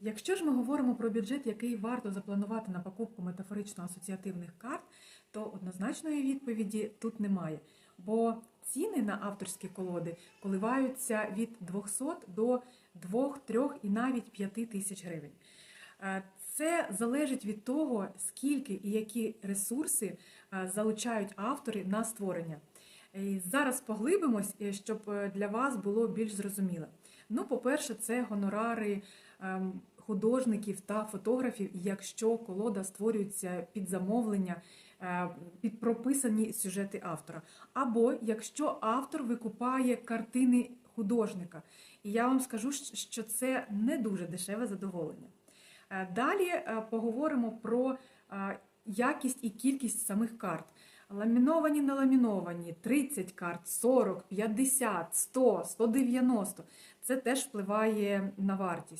Якщо ж ми говоримо про бюджет, який варто запланувати на покупку метафорично-асоціативних карт, то однозначної відповіді тут немає. Бо ціни на авторські колоди коливаються від 200 до 2, 3 і навіть 5 тисяч гривень. Е, Це залежить від того, скільки і які ресурси е, залучають автори на створення. І зараз поглибимось, е, щоб для вас було більш зрозуміло. Ну, по-перше, це гонорари ем, художників та фотографів, якщо колода створюється під замовлення, е, під прописані сюжети автора. Або якщо автор викупає картини художника. І я вам скажу, що це не дуже дешеве задоволення. Е, Далі е, поговоримо про якість і кількість самих карт. Ламіновані, не ламіновані, 30 карт, 40, 50, 100, 190. Це теж впливає на вартість.